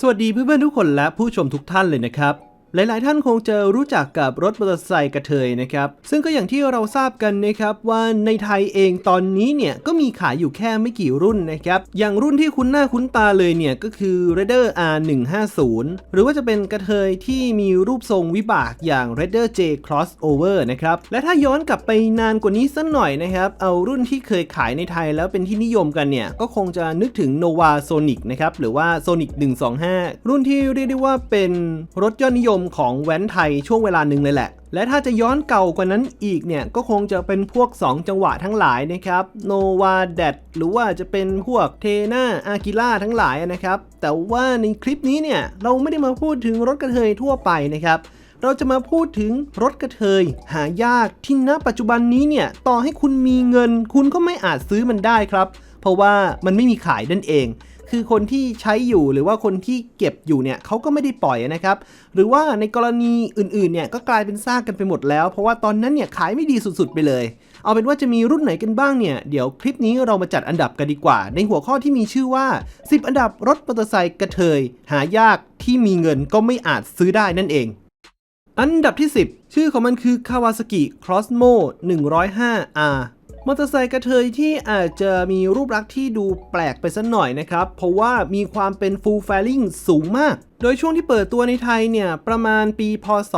สวัสดีเพื่อนๆทุกคนและผู้ชมทุกท่านเลยนะครับ หลาย ๆ ท่านคงจะรู้จักกับรถมอเตอร์ไซค์กระเทยนะครับ ซึ่งก็อย่างที่เราทราบกันนะครับว่าในไทยเองตอนนี้เนี่ยก็มีขายอยู่แค่ไม่กี่รุ่นนะครับ อย่างรุ่นที่คุ้นหน้าคุ้นตาเลยเนี่ยก็คือ Raider R150 หรือว่าจะเป็นกระเทยที่มีรูปทรงวิบากอย่าง Raider J Crossover นะครับ และถ้าย้อนกลับไปนานกว่านี้สักหน่อยนะครับ เอารุ่นที่เคยขายในไทยแล้วเป็นที่นิยมกันเนี่ยก็คงจะนึกถึง Nova Sonic นะครับหรือว่า Sonic 125 รุ่นที่เรียกได้ว่าเป็นรถยอดนิยมของแว้นไทยช่วงเวลาหนึ่งเลยแหละ และถ้าจะย้อนเก่ากว่านั้นอีกเนี่ยก็คงจะเป็นพวก 2 จังหวะทั้งหลายนะครับ Nova d a d หรือว่าจะเป็นพวกเทนาอากิล่าทั้งหลายนะครับ แต่ว่าในคลิปนี้เนี่ยเราไม่ได้มาพูดถึงรถกระเทยทั่วไปนะครับเราจะมาพูดถึงรถกระเทย หายากที่ณปัจจุบันนี้เนี่ยต่อให้คุณมีเงิน คุณก็ไม่อาจซื้อมันได้ครับ เพราะว่ามันไม่มีขายนั่นเอง คือคนที่ใช้อยู่หรือว่าคนที่เก็บอยู่เนี่ยเขาก็ไม่ได้ปล่อยนะครับ หรือว่าในกรณีอื่นๆเนี่ยก็กลายเป็นซากกันไปหมดแล้ว เพราะว่าตอนนั้นเนี่ยขายไม่ดีสุดๆไปเลย เอาเป็นว่าจะมีรุ่นไหนกันบ้างเนี่ยเดี๋ยวคลิปนี้เรามาจัดอันดับกันดีกว่า ในหัวข้อที่มีชื่อว่า 10 อันดับรถมอเตอร์ไซค์กระเทย หายากที่มีเงินก็ไม่อาจซื้อได้นั่นเอง อันดับที่ 10 ชื่อของมันคือ Kawasaki Crossmo 105R มอเตอร์ไซค์กระเทยที่อาจจะมีรูปลักษณ์ที่ดูแปลกไปสักหน่อยนะครับ เพราะว่ามีความเป็น full fairing สูงมาก โดยช่วงที่เปิดตัวในไทยเนี่ย ประมาณปีพศ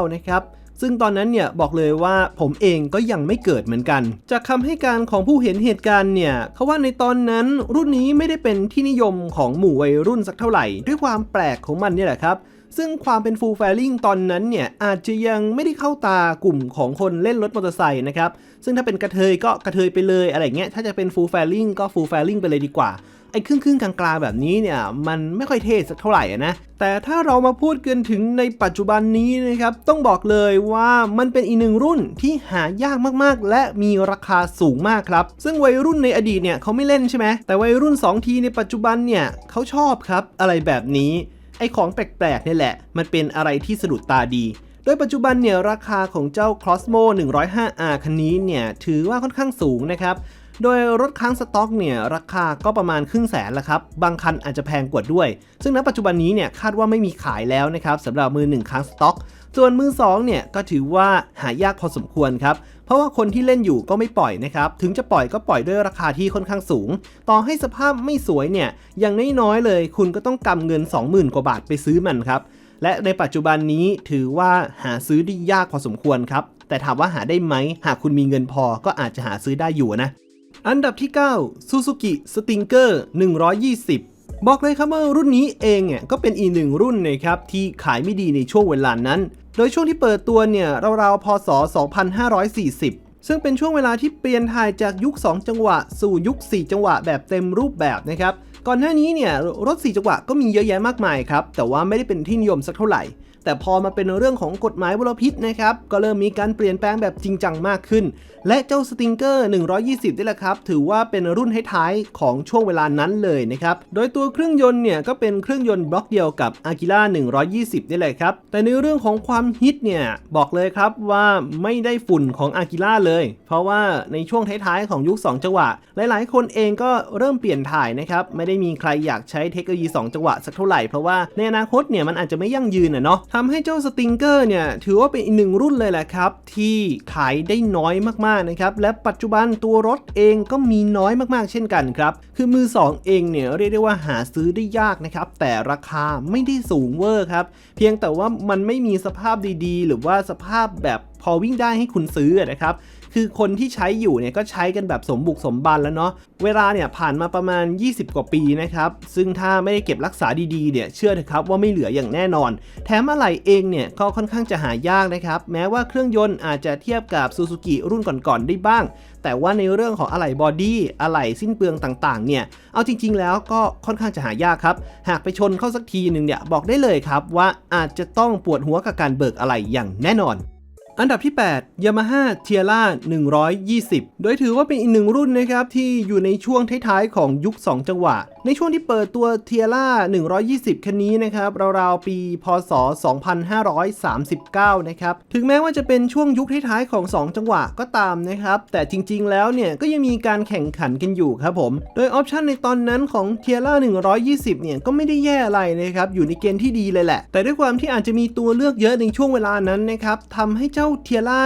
2529 นะครับ ซึ่งตอนนั้นเนี่ยบอกเลยว่าผมเองก็ยังไม่เกิดเหมือนกัน จากคำให้การของผู้เห็นเหตุการณ์เนี่ยเขาว่าในตอนนั้นรุ่นนี้ไม่ได้เป็นที่นิยมของหมู่วัยรุ่นสักเท่าไหร่ ด้วยความแปลกของมันนี่แหละครับซึ่งความเป็น full fairing ตอนนั้นเนี่ยอาจจะยังไม่ได้เข้าตากลุ่มของคนเล่นรถมอเตอร์ไซค์นะครับ ซึ่งถ้าเป็นกระเทยก็กระเทยไปเลยอะไรเงี้ย ถ้าจะเป็น full fairing ก็ full fairing ไปเลยดีกว่า ไอ้ครึ่งครึ่งๆกลางๆแบบนี้เนี่ยมันไม่ค่อยเท่สักเท่าไหร่นะแต่ถ้าเรามาพูดกันถึงในปัจจุบันนี้นะครับต้องบอกเลยว่ามันเป็นอีกหนึ่งรุ่นที่หายากมากๆ และมีราคาสูงมากครับ ซึ่งวัยรุ่นในอดีตเนี่ยเขาไม่เล่นใช่ไหมแต่วัยรุ่น 2 ทีในปัจจุบันเนี่ยเขาชอบครับอะไรแบบนี้ไอ้ของแปลกๆเนี่ยแหละ มันเป็นอะไรที่สะดุดตาดีโดยปัจจุบันเนี่ยราคาของเจ้า Crossmo 105R คันนี้เนี่ยถือว่าค่อนข้างสูงนะครับ โดยรถค้างสต็อกเนี่ยราคาก็ประมาณครึ่งแสนละครับ บางคันอาจจะแพงกว่าด้วย ซึ่งณปัจจุบันนี้เนี่ยคาดว่าไม่มีขายแล้วนะครับสำหรับมือหนึ่งค้างสต็อก ส่วนมือสองเนี่ยก็ถือว่าหายากพอสมควรครับ เพราะว่าคนที่เล่นอยู่ก็ไม่ปล่อยนะครับ ถึงจะปล่อยก็ปล่อยด้วยราคาที่ค่อนข้างสูง ต่อให้สภาพไม่สวยเนี่ยอย่างน้อยๆเลย คุณก็ต้องกำเงิน 20,000 กว่าบาทไปซื้อมันครับและในปัจจุบันนี้ถือว่าหาซื้อได้ยากพอสมควรครับ แต่ถามว่าหาได้ไหม หากคุณมีเงินพอก็อาจจะหาซื้อได้อยู่นะ อันดับที่9 Suzuki Stinger 120บอกเลยครับว่ารุ่นนี้เองเนี่ยก็เป็นอีกหนึ่งรุ่นนะครับที่ขายไม่ดีในช่วงเวลานั้น โดยช่วงที่เปิดตัวเนี่ยราวๆพศ 2540 ซึ่งเป็นช่วงเวลาที่เปลี่ยนถ่ายจากยุค 2 จังหวะ สู่ยุค 4 จังหวะแบบเต็มรูปแบบนะครับ ก่อนหน้านี้เนี่ยรถ 4 จังหวะก็มีเยอะแยะมากมายครับ แต่ว่าไม่ได้เป็นที่นิยมสักเท่าไหร่ แต่พอมาเป็นเรื่องของกฎหมายมลพิษนะครับก็เริ่มมีการเปลี่ยนแปลงแบบจริงจังมากขึ้น และเจ้าสติงเกอร์120นี่แหละครับ ถือว่าเป็นรุ่นท้ายๆของช่วงเวลานั้นเลยนะครับ โดยตัวเครื่องยนต์เนี่ยก็เป็นเครื่องยนต์บล็อกเดียวกับ a g i l a 120นี่แหละครับ แต่ในเรื่องของความฮิตเนี่ยบอกเลยครับว่าไม่ได้ฝุ่นของ a g i l a เลย เพราะว่าในช่วงท้ายๆของยุค 2 จังหวะ หลายๆ คนเองก็เริ่มเปลี่ยนถ่ายนะครับไม่ได้มีใครอยากใช้เทคโนโลยี 2 จังหวะสักเท่าไหร่เพราะว่าในอนาคตเนี่ยมันอาจจะไม่ยั่งยืนอะเนาะทำให้เจ้าสติงเกอร์เนี่ยถือว่าเป็นอีกหนึ่งรุ่นเลยแหละครับ ที่ขายได้น้อยมากๆนะครับและปัจจุบันตัวรถเองก็มีน้อยมากๆ เช่นกันครับคือมือ 2 เองเนี่ยเรียกได้ว่าหาซื้อได้ยากนะครับแต่ราคาไม่ได้สูงเวอร์ครับเพียงแต่ว่ามันไม่มีสภาพดีๆ หรือว่าสภาพแบบพอวิ่งได้ให้คุณซื้อนะครับ คือคนที่ใช้อยู่เนี่ยก็ใช้กันแบบสมบุกสมบันแล้วเนาะเวลาเนี่ยผ่านมาประมาณ 20 กว่าปีนะครับ ซึ่งถ้าไม่ได้เก็บรักษาดีๆเนี่ยเชื่อเถอะครับว่าไม่เหลืออย่างแน่นอน แถมอะไหล่เองเนี่ยก็ค่อนข้างจะหายากนะครับ แม้ว่าเครื่องยนต์อาจจะเทียบกับซูซูกิรุ่นก่อนๆได้บ้าง แต่ว่าในเรื่องของอะไหล่บอดี้อะไหล่สิ้นเปลืองต่างๆ เนี่ยเอาจริง ๆ แล้วก็ค่อนข้างจะหายากครับ หากไปชนเข้าสักทีหนึ่งเนี่ยบอกได้เลยครับว่าอาจจะต้องปวดหัวกับการเบิกอะไหล่อย่างแน่นอน อันดับที่ 8 Yamaha t i e r a 120 โดยถือว่าเป็นอีกหนึ่งรุ่นนะครับที่อยู่ในช่วงท้ายๆของยุค 2 จังหวะ ในช่วงที่เปิดตัว t i e r a 120 คันนี้นะครับราวๆปี พศ 2539 นะครับ ถึงแม้ว่าจะเป็นช่วงยุคท้ายๆของ 2 จังหวะก็ตามนะครับ แต่จริงๆ แล้วเนี่ยก็ยังมีการแข่งขันกันอยู่ครับผม โดยออปชันในตอนนั้นของ t i e r a 120 เนี่ยก็ไม่ได้แย่อะไรนะครับอยู่ในเกณฑ์ที่ดีเลยแหละ แต่ด้วยความที่อาจจะมีตัวเลือกเยอะในช่วงเวลานั้นนะครับทำให้เจ้า t i e r a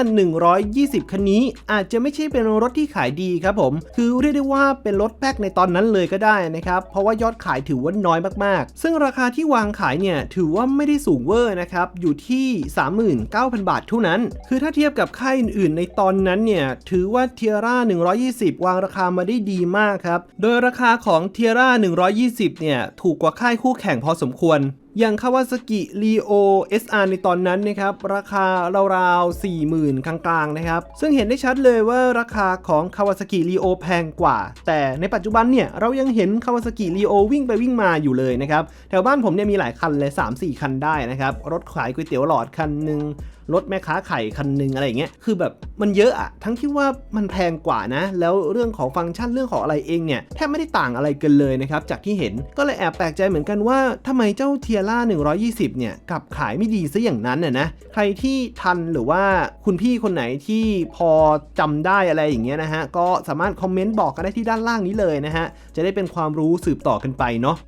120 คันนี้ อาจจะไม่ใช่เป็นรถที่ขายดีครับผม คือเรียกได้ว่าเป็นรถแป๊กในตอนนั้นเลยก็ได้นะครับ เพราะว่ายอดขายถือว่าน้อยมากๆ ซึ่งราคาที่วางขายเนี่ยถือว่าไม่ได้สูงเวอร์นะครับ อยู่ที่ 39,000 บาทเท่านั้น คือถ้าเทียบกับค่ายอื่นๆ ในตอนนั้นเนี่ยถือว่า t i e r a 120 วางราคามาได้ดีมากครับ โดยราคาของ t i e r a 120 เนี่ยถูกกว่าค่ายคู่แข่งพอสมควร อย่างคาวาซากิรีโอ SR ในตอนนั้นนะครับ ราคาราวๆ 40,000 กลางๆ นะครับ ซึ่งเห็นได้ชัดเลยว่าราคาของคาวาซากิรีโอแพงกว่า แต่ในปัจจุบันเนี่ย เรายังเห็นคาวาซากิรีโอวิ่งไปวิ่งมาอยู่เลยนะครับ แถวบ้านผมเนี่ยมีหลายคันเลย 3-4 คันได้นะครับ รถขายก๋วยเตี๋ยวหลอดคันหนึ่ง รถแม่ค้าไข่คันหนึ่งอะไรอย่างเงี้ยคือแบบมันเยอะอะทั้งที่ว่ามันแพงกว่านะ แล้วเรื่องของฟังก์ชันเรื่องของอะไรเองเนี่ยแทบไม่ได้ต่างอะไรกันเลยนะครับจากที่เห็นก็เลยแอบแปลกใจเหมือนกันว่าทำไมเจ้าเทียร่า120 เนี่ยกลับขายไม่ดีซะอย่างนั้นน่ะนะใครที่ทันหรือว่าคุณพี่คนไหนที่พอจำได้อะไรอย่างเงี้ยนะฮะก็สามารถคอมเมนต์บอกกันได้ที่ด้านล่างนี้เลยนะฮะจะได้เป็นความรู้สืบต่อกันไปเนาะ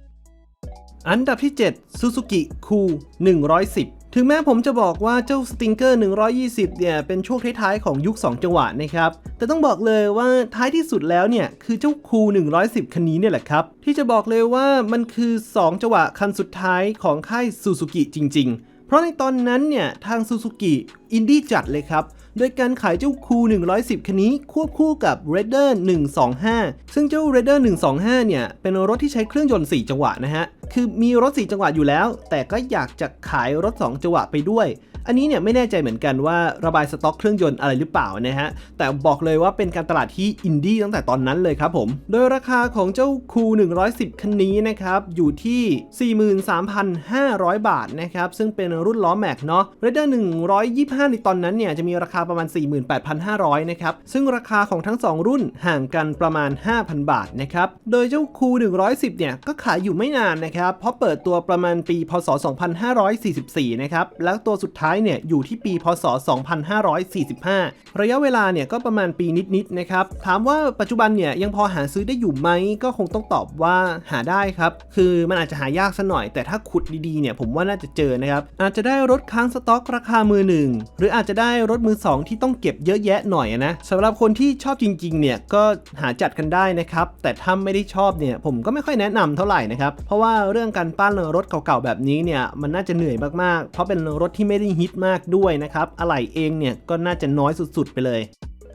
อันดับที่ 7 Suzuki Cool 110 ถึงแม้ผมจะบอกว่าเจ้าสติงเกอร์ 120 เนี่ย เป็นช่วงท้ายๆของยุค 2 จังหวะนะครับ แต่ต้องบอกเลยว่าท้ายที่สุดแล้วเนี่ย คือเจ้าคู110 คันนี้เนี่ยแหละครับ ที่จะบอกเลยว่ามันคือ 2 จังหวะคันสุดท้ายของค่ายซูซูกิจริง ๆ เพราะในตอนนั้นเนี่ย ทางซูซูกิอินดี้จัดเลยครับ โดยการขายเจ้าคู 110 คันนี้ควบคู่กับ r a d e r 125 ซึ่งเจ้า r a d e r 125 เนี่ย เป็นรถที่ใช้เครื่องยนต์ 4 จังหวะนะฮะ คือมีรถ 4 จังหวะอยู่แล้ว แต่ก็อยากจะขายรถ 2 จังหวะไปด้วย อันนี้เนี่ยไม่แน่ใจเหมือนกันว่าระบายสต็อกเครื่องยนต์อะไรหรือเปล่านะฮะ แต่บอกเลยว่าเป็นการตลาดที่อินดี้ตั้งแต่ตอนนั้นเลยครับผม โดยราคาของเจ้าคู110 คันนี้นะครับ อยู่ที่ 43,500 บาทนะครับ ซึ่งเป็นรุ่นล้อแม็กเนาะ Raider 125 ในตอนนั้นเนี่ยจะมีราคาประมาณ 48,500 นะครับ ซึ่งราคาของทั้ง 2 รุ่นห่างกันประมาณ 5,000 บาทนะครับ โดยเจ้าคู110 เนี่ยก็ขายอยู่ไม่นานนะครับ เพราะเปิดตัวประมาณปีพศ 2544 นะครับ แล้วตัวสุดท้ายเนี่ยอยู่ที่ปีพศ 2545 ระยะเวลาเนี่ยก็ประมาณปีนิดๆนะครับ ถามว่าปัจจุบันเนี่ยยังพอหาซื้อได้อยู่ไหมก็คงต้องตอบว่าหาได้ครับ คือมันอาจจะหายากซะหน่อย แต่ถ้าขุดดีๆเนี่ยผมว่าน่าจะเจอนะครับ อาจจะได้รถค้างสต็อกราคามือหนึ่งหรืออาจจะได้รถมือสองที่ต้องเก็บเยอะแยะหน่อยนะสำหรับคนที่ชอบจริงๆเนี่ยก็หาจัดกันได้นะครับ แต่ถ้าไม่ได้ชอบเนี่ยผมก็ไม่ค่อยแนะนำเท่าไหร่นะครับเพราะว่าเรื่องการปั้นรถเก่าๆแบบนี้เนี่ยมันน่าจะเหนื่อยมากๆ เพราะเป็นรถที่ไม่ได้ฮิตมากด้วยนะครับอะไหล่เองเนี่ยก็น่าจะน้อยสุดๆไปเลย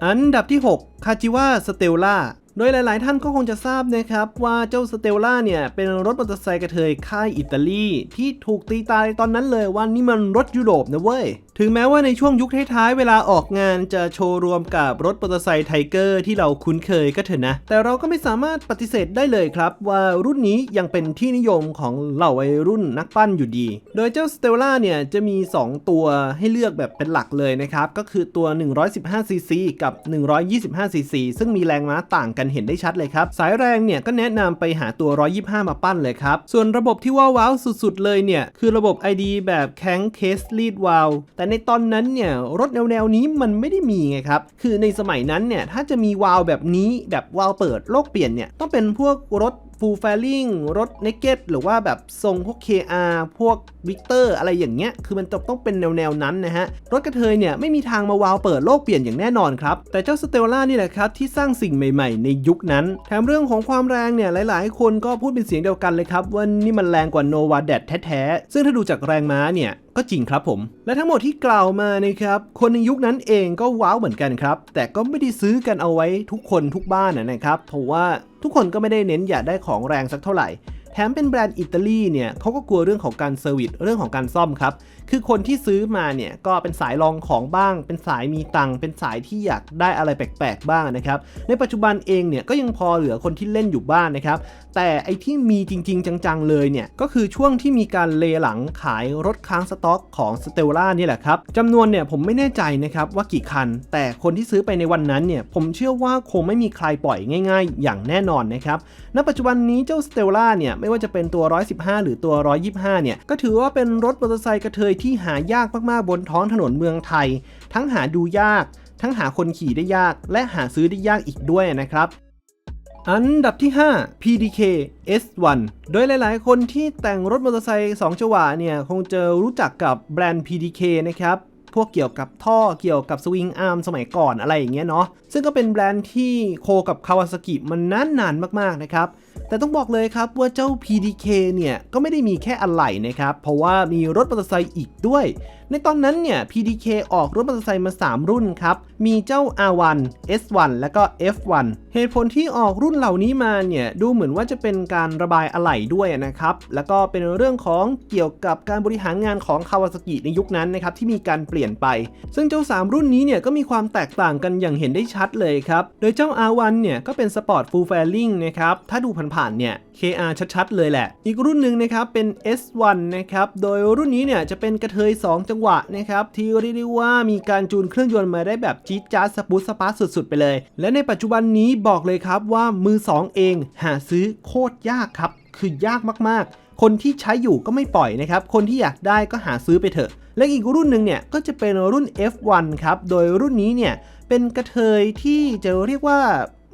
อันดับที่ 6 คาจิวาสเตลล่าโดยหลาย ๆ ท่านก็คงจะทราบนะครับ ว่าเจ้าสเตลล่าเนี่ย เป็นรถมอเตอร์ไซค์กระเทยค่ายอิตาลี ที่ถูกตีตายตอนนั้นเลยว่านี่มันรถยุโรปนะเว้ย ถึงแม้ว่าในช่วงยุคท้ายๆ เวลาออกงานจะโชว์รวมกับรถมอเตอร์ไซค์ไทเกอร์ที่เราคุ้นเคยก็เถอะนะ แต่เราก็ไม่สามารถปฏิเสธได้เลยครับ ว่ารุ่นนี้ยังเป็นที่นิยมของเหล่าวัยรุ่นนักปั้นอยู่ดี โดยเจ้าสเตลล่าเนี่ยจะมี 2 ตัวให้เลือกแบบเป็นหลักเลยนะครับ ก็คือตัว 115cc กับ 125cc ซึ่งมีแรงม้าต่างกันเห็นได้ชัดเลยครับ สายแรงเนี่ยก็แนะนำไปหาตัว 125 มาปั้นเลยครับ ส่วนระบบที่ว้าวสุดๆเลยเนี่ยคือระบบ ID แบบแข้งเคสลีดวาลแต่แต่ในตอนนั้นเนี่ยรถแนวๆนี้มันไม่ได้มีไงครับ คือในสมัยนั้นเนี่ยถ้าจะมีวาลแบบนี้แบบวาลเปิดโลกเปลี่ยนเนี่ยต้องเป็นพวกรถ ฟูลแฟลิงรถเนกเก็ตหรือว่าแบบทรงพวก KR พวกวิกเตอร์อะไรอย่างเงี้ย คือมันจะต้องเป็นแนวๆนั้นนะฮะ รถกระเทยเนี่ยไม่มีทางมาวาวเปิดโลกเปลี่ยนอย่างแน่นอนครับ แต่เจ้าสเตลล่านี่แหละครับที่สร้างสิ่งใหม่ๆ ในยุคนั้น แถมเรื่องของความแรงเนี่ยหลายๆ คนก็พูดเป็นเสียงเดียวกันเลยครับว่านี่มันแรงกว่าโนวาแดดแท้ๆ ซึ่งถ้าดูจากแรงม้าเนี่ยก็จริงครับผม และทั้งหมดที่กล่าวมานะครับ คนในยุคนั้นเองก็ว้าวเหมือนกันครับ แต่ก็ไม่ได้ซื้อกันเอาไว้ทุกคนทุกบ้านนะครับ เพราะว่า ทุกคนก็ไม่ได้เน้นอยากได้ของแรงสักเท่าไหร่ แถมเป็นแบรนด์อิตาลีเนี่ยเขาก็กลัวเรื่องของการเซอร์วิสเรื่องของการซ่อมครับ คือคนที่ซื้อมาเนี่ยก็เป็นสายลองของบ้าง เป็นสายมีตังเป็นสายที่อยากได้อะไรแปลกๆบ้างนะครับ ในปัจจุบันเองเนี่ยก็ยังพอเหลือคนที่เล่นอยู่บ้างนะครับ แต่ไอที่มีจริง ๆ จังๆเลยเนี่ยก็คือช่วงที่มีการเลหลังขายรถค้างสต็อกของสเตลล่านี่แหละครับจำนวนเนี่ยผมไม่แน่ใจนะครับว่ากี่คัน แต่คนที่ซื้อไปในวันนั้นเนี่ยผมเชื่อว่าคงไม่มีใครปล่อยง่าย ๆ อย่างแน่นอนนะครับณปัจจุบันนี้เจ้าสเตลล่าเนี่ยไม่ว่าจะเป็นตัว 115 หรือตัว 125 เนี่ย ก็ถือว่าเป็นรถมอเตอร์ไซค์กระเทยที่หายากมากๆบนท้องถนนเมืองไทย ทั้งหาดูยาก ทั้งหาคนขี่ได้ยาก และหาซื้อได้ยากอีกด้วยนะครับอันดับที่ 5 PDK S1 โดยหลาย ๆ คนที่แต่งรถมอเตอร์ไซค์2จังหวะเนี่ย คงจะรู้จักกับแบรนด์ PDK นะครับ พวกเกี่ยวกับท่อเกี่ยวกับสวิงอาร์มสมัยก่อนอะไรอย่างเงี้ยเนาะ ซึ่งก็เป็นแบรนด์ที่โคกับคาวาซากิมันนานนานมาก ๆ นะครับ แต่ต้องบอกเลยครับว่าเจ้า PDK เนี่ยก็ไม่ได้มีแค่อะไหล่นะครับ เพราะว่ามีรถมอเตอร์ไซค์อีกด้วย ในตอนนั้นเนี่ย PDK ออกรถมอเตอร์ไซค์มา 3 รุ่นครับ มีเจ้า R1 S1 แล้วก็ F1 เหตุผลที่ออกรุ่นเหล่านี้มาเนี่ย ดูเหมือนว่าจะเป็นการระบายอะไหล่ด้วยนะครับ แล้วก็เป็นเรื่องของเกี่ยวกับการบริหารงานของคาวาซากิในยุคนั้นนะครับที่มีการเปลี่ยนไป ซึ่งเจ้า 3 รุ่นนี้เนี่ยก็มีความแตกต่างกันอย่างเห็นได้ชัดเลยครับ โดยเจ้า R1 เนี่ยก็เป็นสปอร์ตฟูลแฟลิงนะครับ ถ้าดูผ่านๆเนี่ย KR ชัดๆเลยแหละ อีกรุ่นหนึ่งนะครับเป็น S1 นะครับ โดยรุ่นนี้เนี่ยจะเป็นกระเทย 2 จังหวะนะครับที่เรียกได้ว่ามีการจูนเครื่องยนต์มาได้แบบจี๊ดจ๊าดสปูตสปาร์สุดๆ ไปเลย และในปัจจุบันนี้บอกเลยครับว่ามือ 2 เองหาซื้อโคตรยากครับ คือยากมากๆ คนที่ใช้อยู่ก็ไม่ปล่อยนะครับ คนที่อยากได้ก็หาซื้อไปเถอะ และอีกรุ่นหนึ่งเนี่ยก็จะเป็นรุ่น F1 ครับ โดยรุ่นนี้เนี่ยเป็นกระเทยที่จะเรียกว่า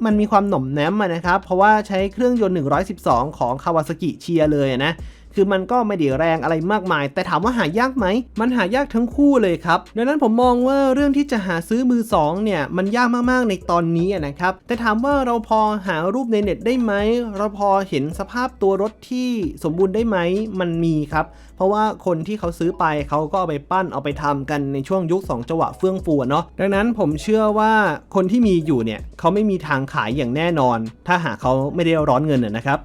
มันมีความหน่อมแนมนะครับ เพราะว่าใช้เครื่องยนต์ 112 ของคาวาซากิเชียเลยนะ คือมันก็ไม่ได้แรงอะไรมากมาย แต่ถามว่าหายากไหม มันหายากทั้งคู่เลยครับ ดังนั้นผมมองว่าเรื่องที่จะหาซื้อมือสองเนี่ยมันยากมากๆในตอนนี้นะครับ แต่ถามว่าเราพอหารูปในเน็ตได้ไหม เราพอเห็นสภาพตัวรถที่สมบูรณ์ได้ไหม มันมีครับ เพราะว่าคนที่เขาซื้อไปเขาก็เอาไปปั้นเอาไปทำกันในช่วงยุค 2 จังหวะเฟื่องฟูเนาะ ดังนั้นผมเชื่อว่าคนที่มีอยู่เนี่ยเขาไม่มีทางขายอย่างแน่นอน ถ้าหากเขาไม่ได้ร้อนเงินนะครับ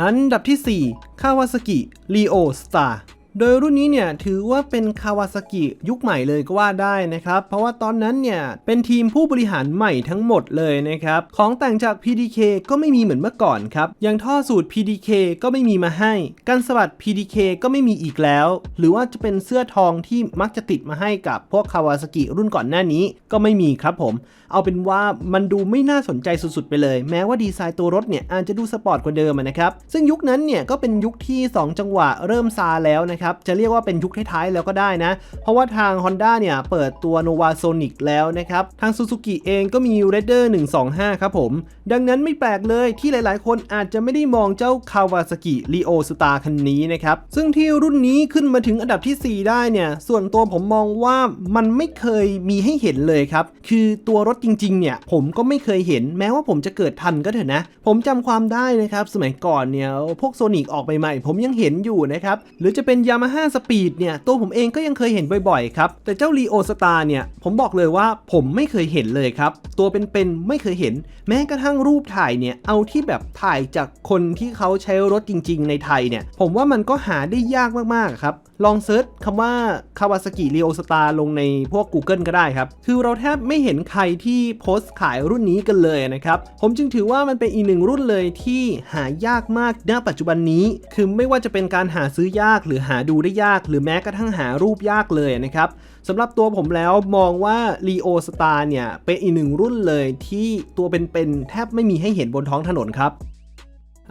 อันดับที่ 4 คาวาซากิรีโอสตาร์ โดยรุ่นนี้เนี่ยถือว่าเป็นคาวาซากิยุคใหม่เลยก็ว่าได้นะครับ เพราะว่าตอนนั้นเนี่ยเป็นทีมผู้บริหารใหม่ทั้งหมดเลยนะครับ ของแต่งจาก PDK ก็ไม่มีเหมือนเมื่อก่อนครับ อย่างท่อสูตร PDK ก็ไม่มีมาให้การสวัสด PDK ก็ไม่มีอีกแล้ว หรือว่าจะเป็นเสื้อทองที่มักจะติดมาให้กับพวกคาวาซากิรุ่นก่อนหน้านี้ก็ไม่มีครับผม เอาเป็นว่ามันดูไม่น่าสนใจสุดๆไปเลย แม้ว่าดีไซน์ตัวรถเนี่ยอาจจะดูสปอร์ตกว่าเดิมนะครับซึ่งยุคนั้นเนี่ยก็เป็นยุคที่ 2 จังหวะเริ่มซาแล้วนะครับจะเรียกว่าเป็นยุคท้ายๆแล้วก็ได้นะ เพราะว่าทาง Honda เนี่ยเปิดตัว Nova Sonic แล้วนะครับทาง Suzuki เองก็มี r a d e r 125 ครับผม ดังนั้นไม่แปลกเลยที่หลายๆ คนอาจจะไม่ได้มองเจ้า Kawasaki Leo Star คันนี้นะครับซึ่งที่รุ่นนี้ขึ้นมาถึงอันดับที่ 4 ได้เนี่ยส่วนตัวผมมองว่ามันไม่เคยมีให้เห็นเลยครับคือตัวรถจริงๆเนี่ยผมก็ไม่เคยเห็นแม้ว่าผมจะเกิดทันก็เถอะนะ ผมจำความได้นะครับสมัยก่อนเนี่ยพวกโซนิกออกใหม่ๆผมยังเห็นอยู่นะครับหรือจะเป็นามาฮ่าสปีดเนี่ยตัวผมเองก็ยังเคยเห็นบ่อยๆครับ แต่เจ้ารีโอสตาร์เนี่ยผมบอกเลยว่าผมไม่เคยเห็นเลยครับ ตัวเป็นๆไม่เคยเห็น แม้กระทั่งรูปถ่ายเนี่ยเอาที่แบบถ่ายจากคนที่เขาใช้รถจริง ๆ ในไทยเนี่ยผมว่ามันก็หาได้ยากมากๆครับ ลองเซิร์ชคำว่า Kawasaki Leo Star ลงในพวก Google ก็ได้ครับ คือเราแทบไม่เห็นใครที่โพสต์ขายรุ่นนี้กันเลยนะครับ ผมจึงถือว่ามันเป็นอีกหนึ่งรุ่นเลยที่หายากมากณปัจจุบันนี้ คือไม่ว่าจะเป็นการหาซื้อยากหรือหาดูได้ยาก หรือแม้กระทั่งหารูปยากเลยนะครับสำหรับตัวผมแล้วมองว่า Leo Star เนี่ยเป็นอีกหนึ่งรุ่นเลยที่ตัวเป็นๆแทบไม่มีให้เห็นบนท้องถนนครับ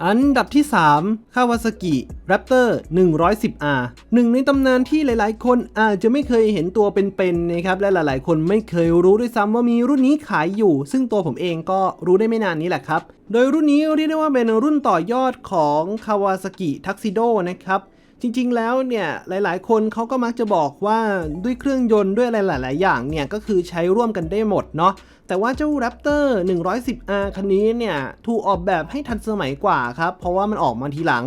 อันดับที่3 Kawasaki Raptor 110R หนึ่งในตำนานที่หลายๆ คนอาจจะไม่เคยเห็นตัวเป็นๆนะครับ และหลายๆ คนไม่เคยรู้ด้วยซ้ำว่ามีรุ่นนี้ขายอยู่ ซึ่งตัวผมเองก็รู้ได้ไม่นานนี้แหละครับ โดยรุ่นนี้เรียกได้ว่าเป็นรุ่นต่อยอดของ Kawasaki Tuxedo นะครับจริงๆ แล้วเนี่ยหลายๆ คนเขาก็มักจะบอกว่าด้วยเครื่องยนต์ด้วยอะไรหลาย ๆ อย่างเนี่ยก็คือใช้ร่วมกันได้หมดเนาะ แต่ว่าเจ้า Raptor 110R คันนี้เนี่ยถูกออกแบบให้ทันสมัยกว่าครับ เพราะว่ามันออกมาทีหลัง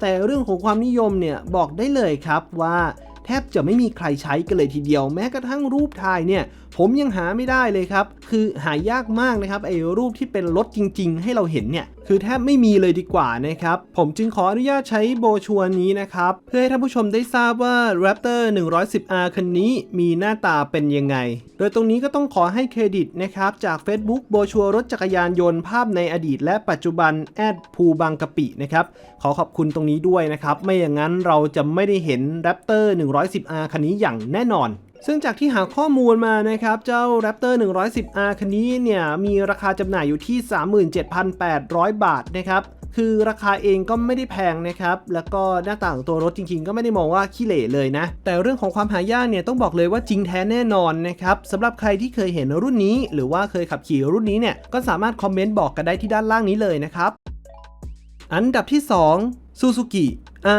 แต่เรื่องของความนิยมเนี่ยบอกได้เลยครับว่าแทบจะไม่มีใครใช้กันเลยทีเดียว แม้กระทั่งรูปถ่ายเนี่ย ผมยังหาไม่ได้เลยครับ คือหายากมากนะครับไอ้รูปที่เป็นรถจริง ๆ ให้เราเห็นเนี่ยคือแทบไม่มีเลยดีกว่านะครับ ผมจึงขออนุญาตใช้โบชัวนี้นะครับ เพื่อให้ท่านผู้ชมได้ทราบว่า Raptor 110R คันนี้มีหน้าตาเป็นยังไง โดยตรงนี้ก็ต้องขอให้เครดิตนะครับ จาก Facebook โบชัวร์รถจักรยานยนต์ภาพในอดีตและปัจจุบันแอดภูบางกะปินะครับ ขอขอบคุณตรงนี้ด้วยนะครับ ไม่อย่างนั้นเราจะไม่ได้เห็น Raptor 110R คันนี้อย่างแน่นอน ซึ่งจากที่หาข้อมูลมานะครับ เจ้า Raptor 110R คันนี้เนี่ย มีราคาจำหน่ายอยู่ที่ 37,800 บาทนะครับ คือราคาเองก็ไม่ได้แพงนะครับ แล้วก็หน้าต่างตัวรถจริงๆ ก็ไม่ได้มองว่าขี้เหร่เลยนะ แต่เรื่องของความหายากเนี่ยต้องบอกเลยว่าจริงแท้แน่นอนนะครับสำหรับใครที่เคยเห็นรุ่นนี้ หรือว่าเคยขับขี่รุ่นนี้เนี่ยก็สามารถคอมเมนต์บอกกันได้ที่ด้านล่างนี้เลยนะครับอันดับที่2 Suzuki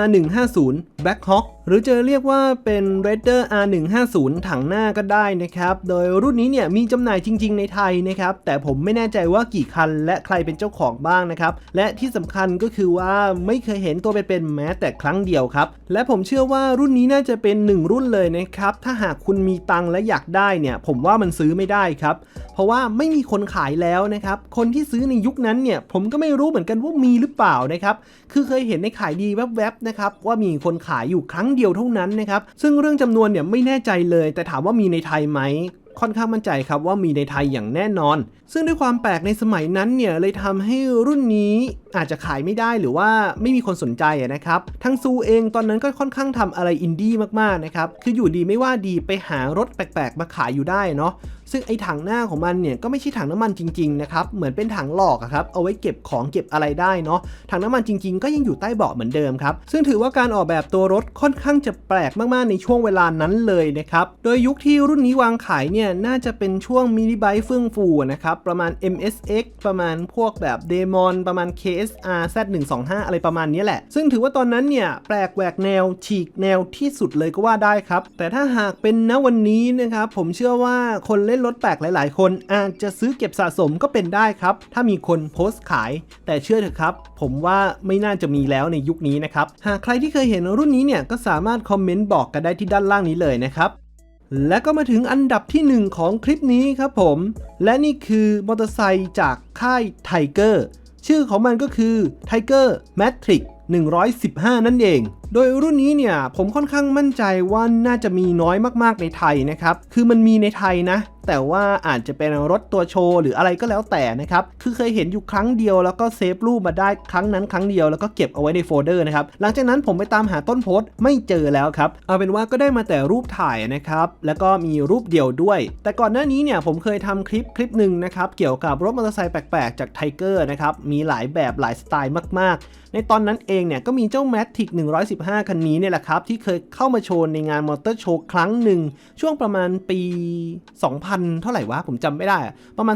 R150 Black Hawk หรือจะเรียกว่าเป็น Raider R150 ถังหน้าก็ได้นะครับ โดยรุ่นนี้เนี่ยมีจำหน่ายจริง ๆ ในไทยนะครับ แต่ผมไม่แน่ใจว่ากี่คันและใครเป็นเจ้าของบ้างนะครับ และที่สำคัญก็คือว่าไม่เคยเห็นตัวเป็นๆแม้แต่ครั้งเดียวครับ และผมเชื่อว่ารุ่นนี้น่าจะเป็นหนึ่งรุ่นเลยนะครับ ถ้าหากคุณมีตังและอยากได้เนี่ย ผมว่ามันซื้อไม่ได้ครับ เพราะว่าไม่มีคนขายแล้วนะครับ คนที่ซื้อในยุคนั้นเนี่ย ผมก็ไม่รู้เหมือนกันว่ามีหรือเปล่านะครับ คือเคยเห็นในขายดีแวบๆนะครับว่ามีคนขายอยู่ครั้งเดียวเท่านั้นนะครับ ซึ่งเรื่องจำนวนเนี่ยไม่แน่ใจเลย แต่ถามว่ามีในไทยไหมค่อนข้างมั่นใจครับว่ามีในไทยอย่างแน่นอน ซึ่งด้วยความแปลกในสมัยนั้นเนี่ยเลยทำให้รุ่นนี้อาจจะขายไม่ได้หรือว่าไม่มีคนสนใจนะครับ ทั้งซูเองตอนนั้นก็ค่อนข้างทำอะไรอินดี้มากๆนะครับ คืออยู่ดีไม่ว่าดีไปหารถแปลกๆ มาขายอยู่ได้เนาะ ซึ่งไอ้ถังหน้าของมันเนี่ยก็ไม่ใช่ถังน้ำมันจริงๆนะครับ เหมือนเป็นถังหลอกครับ เอาไว้เก็บของเก็บอะไรได้เนาะ ถังน้ำมันจริงๆ ก็ยังอยู่ใต้เบาะเหมือนเดิมครับ ซึ่งถือว่าการออกแบบตัวรถค่อนข้างจะแปลกมากๆในช่วงเวลานั้นเลยนะครับ โดยยุคที่รุ่นนี้วางขายเนี่ยน่าจะเป็นช่วงมินิไบค์เฟื่องฟูนะครับ ประมาณ MSX ประมาณพวกแบบ Demon ประมาณ KSR Z125 อะไรประมาณนี้แหละ ซึ่งถือว่าตอนนั้นเนี่ยแปลกแหวกแนวฉีกแนวที่สุดเลยก็ว่าได้ครับ แต่ถ้าหากเป็นณวันนี้นะครับผมเชื่อว่าคนเล่นรถแปลกหลายๆ คนอาจจะซื้อเก็บสะสมก็เป็นได้ครับ ถ้ามีคนโพสต์ขาย แต่เชื่อเถอะครับ ผมว่าไม่น่าจะมีแล้วในยุคนี้นะครับ หากใครที่เคยเห็นรุ่นนี้เนี่ยก็สามารถคอมเมนต์บอกกันได้ที่ด้านล่างนี้เลยนะครับและก็มาถึงอันดับที่ 1 ของคลิปนี้ครับผม และนี่คือมอเตอร์ไซค์จากค่ายไทเกอร์ชื่อของมันก็คือ Tiger Matrix 115 นั่นเองโดยรุ่นนี้เนี่ยผมค่อนข้างมั่นใจว่าน่าจะมีน้อยมากๆในไทยนะครับ คือมันมีในไทยนะ แต่ว่าอาจจะเป็นรถตัวโชว์หรืออะไรก็แล้วแต่นะครับ คือเคยเห็นอยู่ครั้งเดียวแล้วก็เซฟรูปมาได้ครั้งนั้นครั้งเดียวแล้วก็เก็บเอาไว้ในโฟลเดอร์นะครับ หลังจากนั้นผมไปตามหาต้นโพสต์ไม่เจอแล้วครับ เอาเป็นว่าก็ได้มาแต่รูปถ่ายนะครับ แล้วก็มีรูปเดียวด้วย แต่ก่อนหน้านี้เนี่ยผมเคยทำคลิปคลิปหนึ่งนะครับเกี่ยวกับรถมอเตอร์ไซค์แปลกๆจากไทเกอร์นะครับ มีหลายแบบหลายสไตล์มาก ๆ ในตอนนั้นเองเนี่ยก็มีเจ้าแมททิก110 125 คันนี้เนี่ยแหละครับ ที่เคยเข้ามาโชว์ในงานมอเตอร์โชว์ครั้งหนึ่ง ช่วงประมาณปี 2000 เท่าไหร่วะ ผมจำไม่ได้ ประมาณ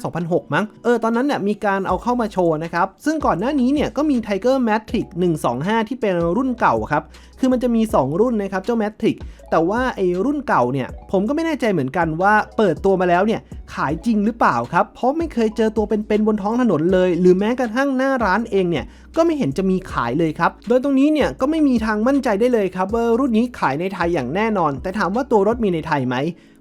2005-2006 มั้ง เออ ตอนนั้นเนี่ยมีการเอาเข้ามาโชว์นะครับ ซึ่งก่อนหน้านี้เนี่ยก็มี Tiger Matrix 125 ที่เป็นรุ่นเก่าครับ คือมันจะมี 2 รุ่นนะครับ เจ้า Matrix แต่ว่าไอ้รุ่นเก่าเนี่ยผมก็ไม่แน่ใจเหมือนกันว่าเปิดตัวมาแล้วเนี่ยขายจริงหรือเปล่าครับ เพราะไม่เคยเจอตัวเป็นๆบนท้องถนนเลย หรือแม้กระทั่งหน้าร้านเองเนี่ยก็ไม่เห็นจะมีขายเลยครับ โดยตรงนี้เนี่ยก็ไม่มีทางมั่นใจได้เลยครับว่ารุ่นนี้ขายในไทยอย่างแน่นอน แต่ถามว่าตัวรถมีในไทยไหม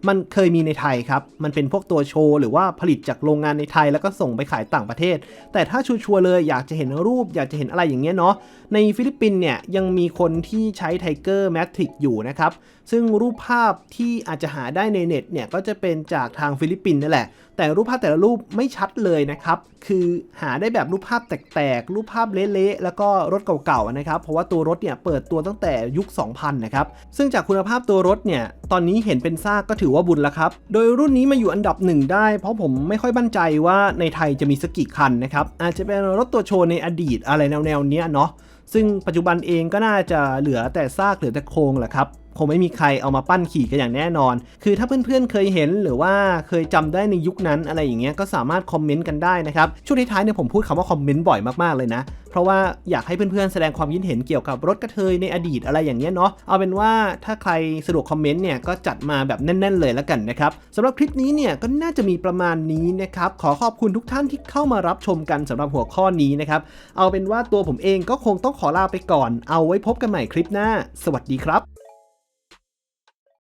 มันเคยมีในไทยครับ มันเป็นพวกตัวโชว์หรือว่าผลิตจากโรงงานในไทยแล้วก็ส่งไปขายต่างประเทศ แต่ถ้าชัวร์เลยอยากจะเห็นรูปอยากจะเห็นอะไรอย่างเงี้ยเนาะ ในฟิลิปปินส์เนี่ยยังมีคนที่ใช้ไทเกอร์แมทริกอยู่นะครับ ซึ่งรูปภาพที่อาจจะหาได้ในเน็ตเนี่ยก็จะเป็นจากทางฟิลิปปินส์นั่นแหละ แต่รูปภาพแต่ละรูปไม่ชัดเลยนะครับ คือหาได้แบบรูปภาพแตกๆ รูปภาพเละๆ แล้วก็รถเก่าๆ นะครับ เพราะว่าตัวรถเนี่ยเปิดตัวตั้งแต่ยุค 2000 นะครับ ซึ่งจากคุณภาพตัวรถเนี่ย ตอนนี้เห็นเป็นซากก็ถือว่าบุญแล้วครับ โดยรุ่นนี้มาอยู่อันดับหนึ่งได้ เพราะผมไม่ค่อยมั่นใจว่าในไทยจะมีสักกี่คันนะครับ อาจจะเป็นรถตัวโชว์ในอดีตอะไรแนวๆเนี้ยเนาะ ซึ่งปัจจุบันเองก็น่าจะเหลือแต่ซากเหลือแต่โครงแหละครับ คงไม่มีใครเอามาปั้นขี่กันอย่างแน่นอน คือถ้าเพื่อนๆเคยเห็นหรือว่าเคยจำได้ในยุคนั้นอะไรอย่างเงี้ยก็สามารถคอมเมนต์กันได้นะครับช่วงท้ายๆเนี่ยผมพูดคำว่าคอมเมนต์บ่อยมากๆเลยนะเพราะว่าอยากให้เพื่อนๆแสดงความคิดเห็นเกี่ยวกับรถกระเทยในอดีตอะไรอย่างเงี้ยเนาะเอาเป็นว่าถ้าใครสะดวกคอมเมนต์เนี่ยก็จัดมาแบบแน่น ๆ เลยแล้วกันนะครับสำหรับคลิปนี้เนี่ยก็น่าจะมีประมาณนี้นะครับขอขอบคุณทุกท่านที่เข้ามารับชมกันสำหรับหัวข้อนี้นะครับเอาเป็นว่าตัวผมเองก็คงต้องขอลาไปก่อน เอาไว้พบกันใหม่คลิปหน้า สวัสดีครับ